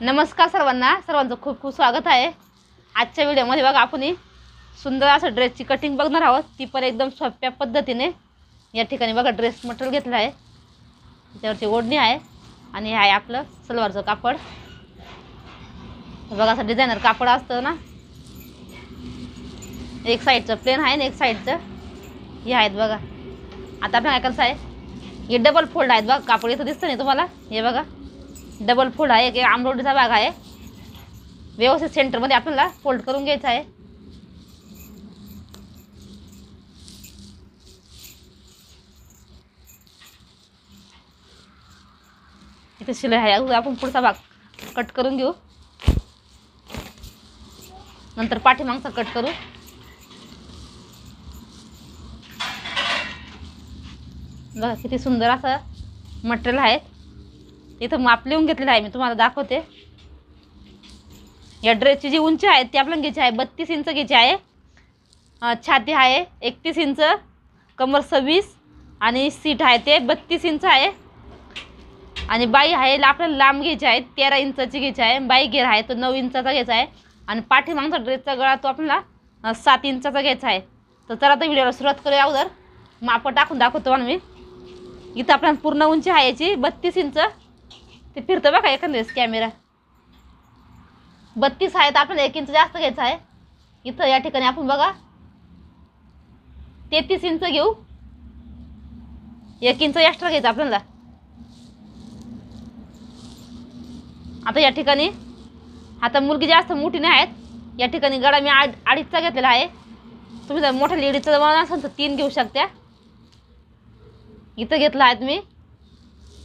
नमस्कार सर्वांना. सर्वांचं खूप खूप स्वागत आहे. आजच्या व्हिडिओमध्ये बघा आपण सुंदर असं ड्रेसची कटिंग बघणार आहोत. ती पण एकदम सोप्या पद्धतीने या ठिकाणी बघा ड्रेस मटेरियल घेतलं आहे. त्यावरची ओढणी आहे आणि हे आहे आपलं सलवारचं कापड. बघा असं डिझायनर कापड असतं ना. एक साईडचं प्लेन आहे ना एक साईडचं हे आहेत बघा. आता आपल्याला काय करायचं आहे? हे डबल फोल्ड आहेत बघा. कापड इथं दिसतं नाही तुम्हाला. हे बघा. डबल फोल्ड आहे एक आमरोडीचा भाग आहे. व्यवस्थित सेंटरमध्ये आपल्याला फोल्ड करून घ्यायचा आहे. इथे शिलाई आहे. अगोदर आपण पुढचा भाग. कट करून घेऊ. नंतर पाठीमागचा कट करू. बघा किती सुंदर असं मटेरियल आहे. इथं माप लिहून घेतलेलं आहे मी तुम्हाला दाखवते. या ड्रेसची जी उंची आहे ती आपल्याला घ्यायची आहे बत्तीस इंच घ्यायची आहे. छाती आहे एकतीस इंच. कमर सव्वीस. आणि सीट आहे ते बत्तीस इंच आहे. आणि बाई आहे आपल्याला लांब घ्यायची आहे तेरा इंचाची घ्यायची आहे. बाई घेर आहे तो नऊ इंचाचा घ्यायचा आहे. आणि पाठीमागचा ड्रेसचा गळा तो आपल्याला सात इंचाचा घ्यायचा आहे. तर चला आता व्हिडिओला सुरुवात करूया अगोदर. माप टाकून दाखवतो मला मी. इथं आपल्याला पूर्ण उंची आहे याची बत्तीस इंच. ते फिरतं बघा एखाद्या वेळेस कॅमेरा बत्तीस आहे तर आपल्याला एक इंच जास्त घ्यायचं आहे. इथं या ठिकाणी आपण बघा. तेहतीस इंच घेऊ. एक इंच एक्स्ट्रा घ्यायचं आपल्याला. आता या ठिकाणी आता मुलगी जास्त मोठी नाही आहेत. या ठिकाणी गडा मी आड अडीचचा घेतलेला आहे. तुम्ही जर मोठ्या लेडीजचं जवळ असेल तर तीन घेऊ शकत्या. इथं घेतलं आहे तुम्ही.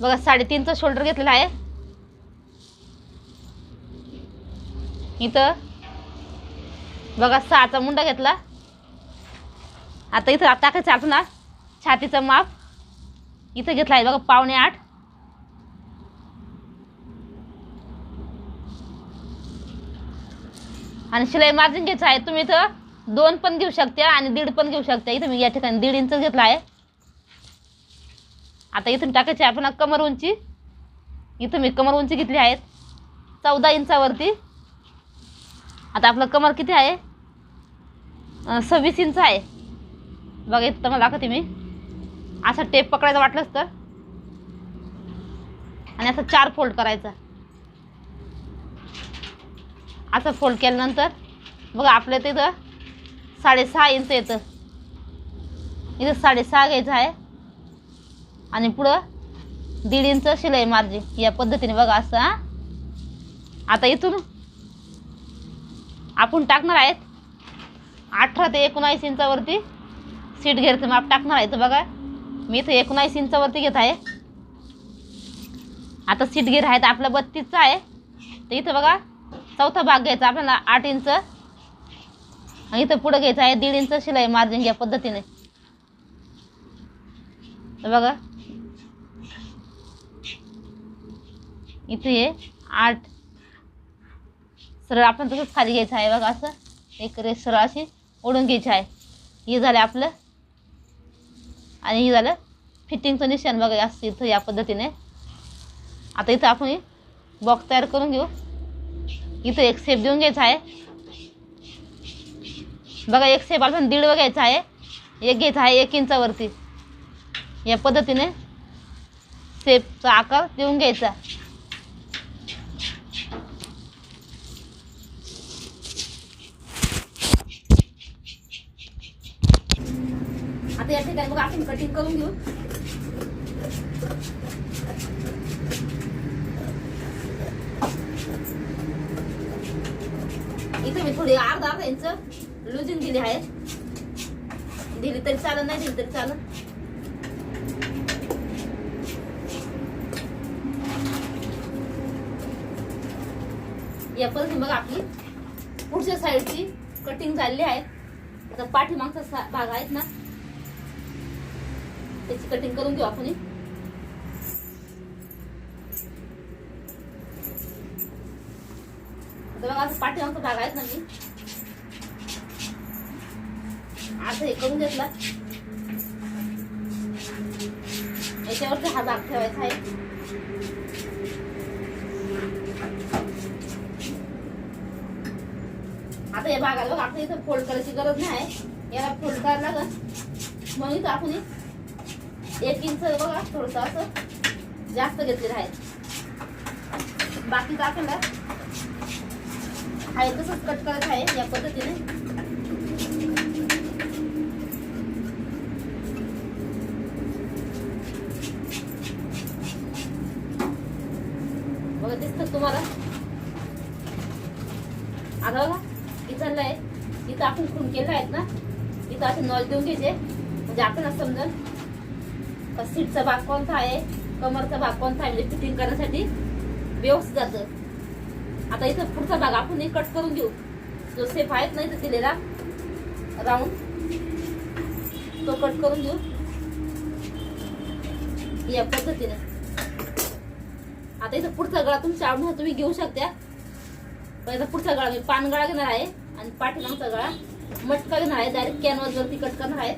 बघा साडेतीनचा शोल्डर घेतलेला आहे. इथं. बघा सहाचा मुंडा घेतला. आता इथं टाकायचं आपण ना. छातीचं माप. इथं घेतला आहे बघा पावणे आठ. आणि शिलाई मार्जिन घ्यायचं आहे तुम्ही इथं दोन पण घेऊ शकता आणि दीड पण घेऊ शकता. इथं मी या ठिकाणी दीड इंच घेतला आहे. आता इथून टाकायची आहे आपण कमर उंची. इथं मी कमर उंची घेतली आहेत चौदा इंचावरती. आता आपलं कमर किती आहे? सव्वीस इंच आहे. बघा इथं मला दाखवते मी. असा टेप पकडायचा वाटलंच तर आणि असं चार फोल्ड करायचा. असं फोल्ड केल्यानंतर बघा आपल्या तिथं साडेसहा इंच येतं. इथं साडेसहा घ्यायचं आहे. आणि पुढं दीड इंच शिलाई मार्जिन या पद्धतीने बघा असं आता इथून आपण टाकणार आहेत. अठरा ते एकोणावीस इंचावरती सीट घेरचं माप टाकणार आहे तर बघा. मी इथं एकोणावीस इंचावरती घेत आहे. आता सीट घेर आहे तर आपला बत्तीसचा आहे. तर इथं बघा चौथा भाग घ्यायचा आपल्याला आठ इंच. आणि इथं पुढं घ्यायचं आहे दीड इंच शिलाई मार्जिन घ्या पद्धतीने. बघा इथे हे आठ. सरळ आपण तसंच खाली घ्यायचं आहे बघा असं. एक रेस सरळ अशी ओढून घ्यायची आहे. हे झालं आपलं. आणि हे झालं फिटिंगचं निशाण बघा असं इथं या पद्धतीने. आता इथं आपण बॉक्स तयार करून घेऊ. इथं एक सेप देऊन घ्यायचा आहे. बघा एक सेप आपण दीड बघायचा आहे. एक घ्यायचा आहे एक इंचावरती या पद्धतीने सेपचा आकार देऊन घ्यायचा. आता या ठिकाणी मग आपण कटिंग करून घेऊ. इथे मी थोडी अर्धा अर्धा इंच लुजून दिली आहे. दिली तरी चालत नाही दिली तरी चालत या पद्धती मग आपली पुढच्या साईडची कटिंग झालेली आहे. आता पाठीमागचा भाग आहेत ना त्याची कटिंग करून घेऊ आपण बघा असं पाठीमागचा भाग आहेत ना मी. असं हे करून घेतला. याच्यावरती हा भाग ठेवायचा आहे. आता या भागाला बघा आपल्या इथं फोल्ड करायची गरज नाही. याला फोल्ड करायला लागत मग आपण एक इंच बघा थोडस असं. जास्त घेतलेलं आहे. बाकी आपल्याला आहे तसंच कट करत आहे या पद्धतीने. बघा दिसत तुम्हाला? आता बघा इथं आहे. इथं आपण खून केलं आहेत ना? इथं असं नॉल देऊन घ्यायचे. म्हणजे आपण समजेल. सीटचा भाग कोणता आहे? कमरचा भाग कोणता आहे? म्हणजे फिटिंग करण्यासाठी व्यवस्थित जातं. आता इथं पुढचा भाग आपण कट करून घेऊ. जो सेफ आहेत ना इथं दिलेला राऊंड तो कट करून घेऊ. या पद्धतीने. आता इथं पुढचा गळा तुमच्या आवडून तुम्ही घेऊ शकता. पहिला पुढचा गळा मी पानगळा घेणार आहे आणि पाठीमागचा गळा मटका घेणार आहे. डायरेक्ट कॅनव्हास वरती कट करणार आहे.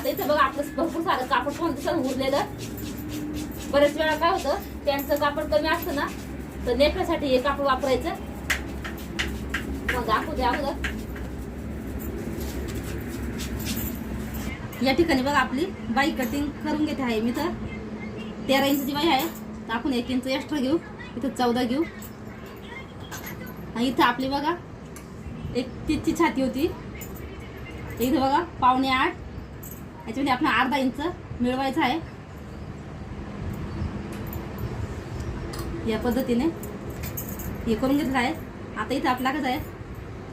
आता इथं बघा आपलं भरपूर सारं कापड फाउंडेशन उरलेलं. बरेच वेळा काय होतं त्यांचं कापड कमी असतं ना तर नेकण्यासाठी हे कापड वापरायचं. मग दाखवू द्या अगोदर या ठिकाणी बघा आपली बाई कटिंग करून घेते आहे मी तर. तेरा इंचची बाई आहे. तर आपण एक इंच एक्स्ट्रा घेऊ इथं चौदा घेऊ. आणि इथं आपली बघा एक तिची छाती होती. इथं बघा पावणे आठ. याच्यामध्ये आपण अर्धा इंच मिळवायचं आहे. या पद्धतीने. हे करून घेतलं आहे. आता इथं आपला कसं आहे.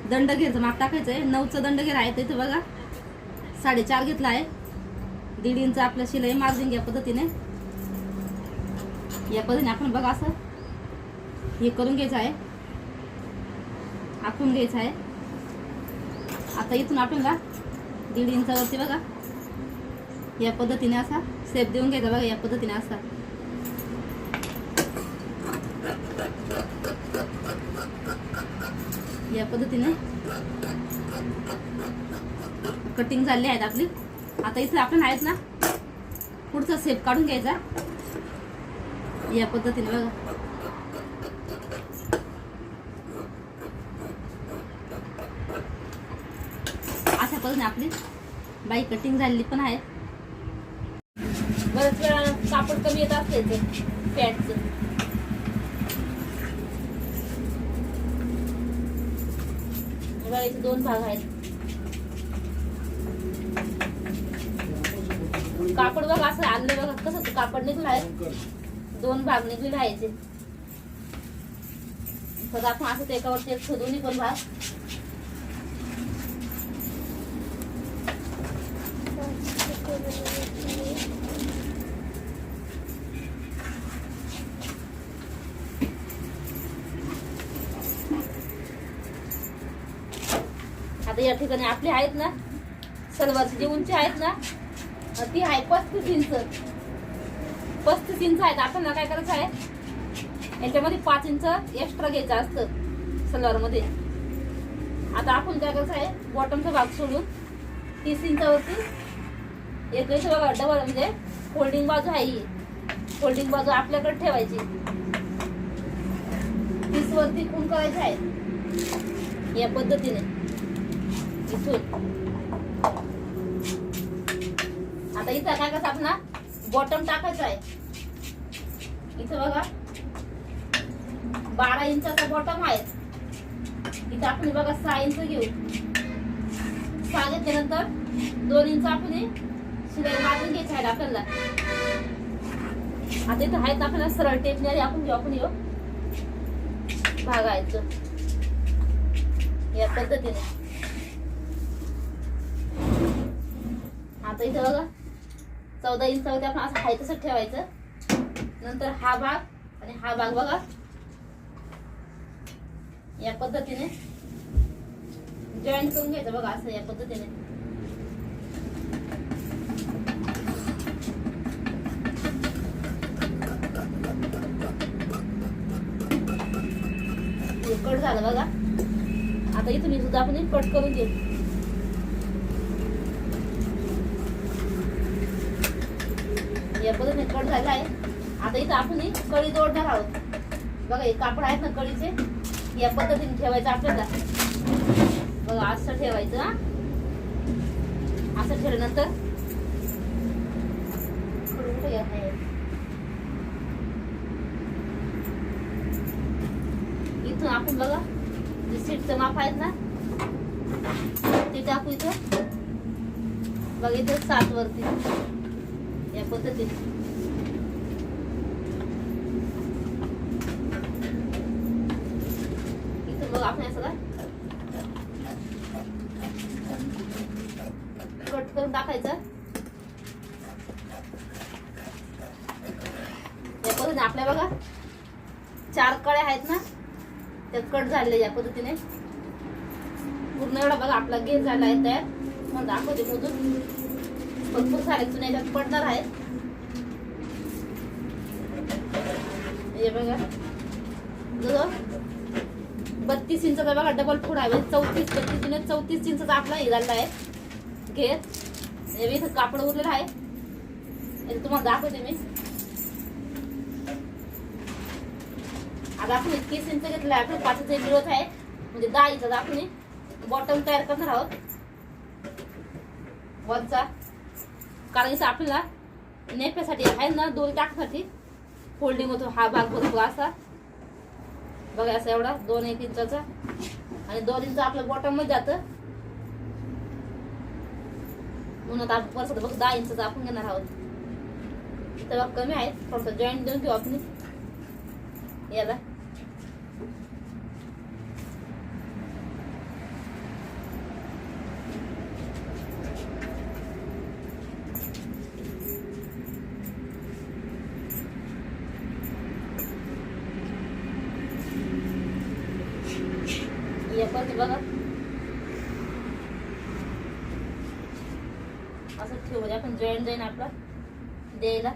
दंड घेरचं माप टाकायचं आहे नऊचं दंड घेर आहे तिथं बघा साडेचार घेतला आहे. दीड इंच आपलं शिलाई मार्जिन या पद्धतीने. या पद्धतीने आपण बघा असं हे करून घ्यायचं आहे. आखून घ्यायचं आहे. आता इथून आपल्याला दीड इंचावरती बघा. या पद्धतीने असा सेप देऊन घ्यायचा बघा या पद्धतीने असा. या पद्धतीने कटिंग झाली आहेत आपली. आता इथे आपण आहेत ना पुढचा सेप काढून घ्यायचा. या पद्धतीने बघा. अशा पद्धतीने आपली बाई कटिंग झालेली पण आहे. बरंच वेळा कापड कमी येत असते ते बघा दोन भाग आहेत. कापड बघा असं आणले बघा कसं कापड निघलं आहे. दोन भाग निघले राहायचे तर आपण असं एकावरती एक शोधून पण भाग. आता या ठिकाणी आपली आहेत ना सलवारची जी उंची आहेत ना ती आहे पस्तीस इंच. पस्तीस इंच आहेत आपल्याला काय करायचं आहे? याच्यामध्ये पाच इंच एक्स्ट्रा घ्यायचं असतं सलवारमध्ये आता आपण काय करायचं आहे? बॉटमचा भाग सोडून तीस इंचावरती एक बघा डबल म्हणजे फोल्डिंग बाजू आहे ही. फोल्डिंग बाजू आपल्याकडे ठेवायची. तीस वरती खून करायचं आहे? या पद्धतीने. इथून आता इथं काय कसं आपण बॉटम टाकायचं आहे. इथं बघा. बारा इंचाचा बॉटम आहे. इथं आपण बघा सहा इंच घेऊ. सहा घेतल्यानंतर दोन इंच आपण शिलाई मारून घ्यायचं आहे आपल्याला. आता इथं आहेत आपल्याला सरळ टेपने आपण घेऊ आपण येऊ भागायचं. या पद्धतीने. आता इथं बघा. चौदा इंचावरती आपण असं हाय तसं ठेवायचं. नंतर हा भाग आणि हा भाग बघा. या पद्धतीने जॉईंट करून घ्यायचं बघा असं या पद्धतीने. कट झालं बघा. आता इथून सुद्धा आपण कट करून घेऊ. बघा पद्धतीने कट झाला आहे. आता इथं आपण कळी जोडणार आहोत. बघा हे कापड आहेत ना कळीचे? या पद्धतीने ठेवायचं आपल्याला. बघा असं ठेवायचं असं ठेवल्यानंतर इथून आपण बघा जे सीटचं माप आहेत ना ते टाकू इथं. बघा इथं सात वरती. या पद्धतीने. इथं बघा आपण असं कट करून टाकायचं. या पद्धतीने आपल्या बघा चार कळ्या आहेत ना त्या कट झालेल्या या पद्धतीने. पूर्ण एवढा बघा आपला गेस झाला आहे तयार. मग दाखवते मोजून भरपूर सारे चुने त्यात पडणार आहेत. हे बघा. बत्तीस इंचा बघा डबल फूड आहे. चौतीस बत्तीस जुने चौतीस इंच आपला हे झालेला आहे. घेत हे इथं कापड उरलेलं आहे. तुम्हाला दाखवते मी. आता आपण तीस इंच घेतलं आहे. आपलं पाच इंच मिळत आहे. म्हणजे दहा इंच आपण बॉटम तयार करणार आहोत. वरचा. कारण की आपल्याला नेप्यासाठी आहे ना दोन टाकसाठी फोल्डिंग होतो हा भाग बघतो असा. बघा असा एवढा दोन एक इंचाचा. आणि दोन इंच आपलं बॉटममध्ये जातं. म्हणून आता आपण परत बघ दहा इंचाचा आपण घेणार आहोत. इथं बघ कमी आहे थोडंसं जॉईंट देऊन घेऊ आपण. याला. या परत बघा असं ठेवू आपण जॉईंट जाईन आपला। द्यायला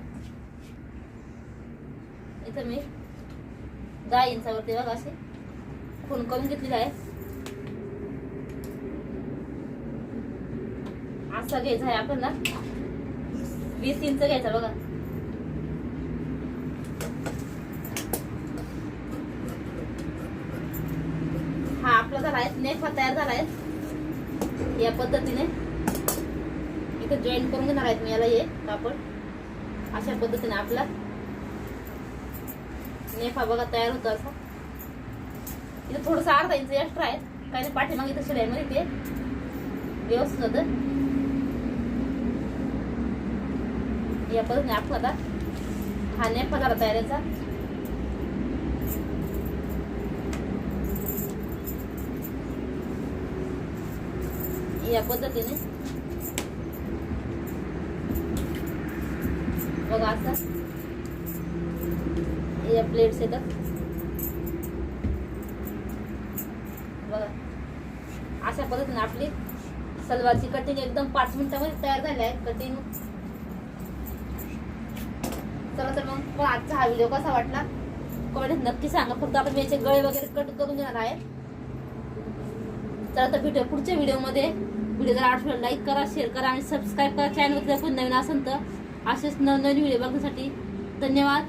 इथं मी। दहा इंचावरती बघा असे खून करून घेतलेली आहे असं घ्यायचा आहे आपण ना। वीस इंच घ्यायचा बघा आहेत नेफा तयार झाला आहे. या पद्धतीने. इथे जॉईन करून घेणार आहेत मी याला हे कापड. अशा पद्धतीने आपला नेफा बघा तयार होतो असा. इथं थोडंसं अर्धा इंच एक्स्ट्रा आहे. काही नाही पाठीमागे इथं शिलाईमध्ये ते व्यवस्थित होतं. या पद्धतीने आपण आता हा नेफा झाला तयार याचा या पद्धतीने बघा असं या प्लेट्स येतात बघा अशा पद्धतीने आपली सलवारची कटिंग एकदम पाच मिनिटामध्ये तयार झाली आहे कटिंग चला तर मग पण आजचा हा व्हिडिओ कसा वाटला कमेंट नक्की सांगा फक्त आपण याचे गळे वगैरे कट करून देणार आहे चला तर भेटूया पुढच्या व्हिडिओमध्ये व्हिडिओ जर आवडला लाईक करा शेअर करा आणि सबस्क्राईब करा चॅनल जर कोण नवीन असेल तर असेच नवनवीन व्हिडिओ बघण्यासाठी धन्यवाद.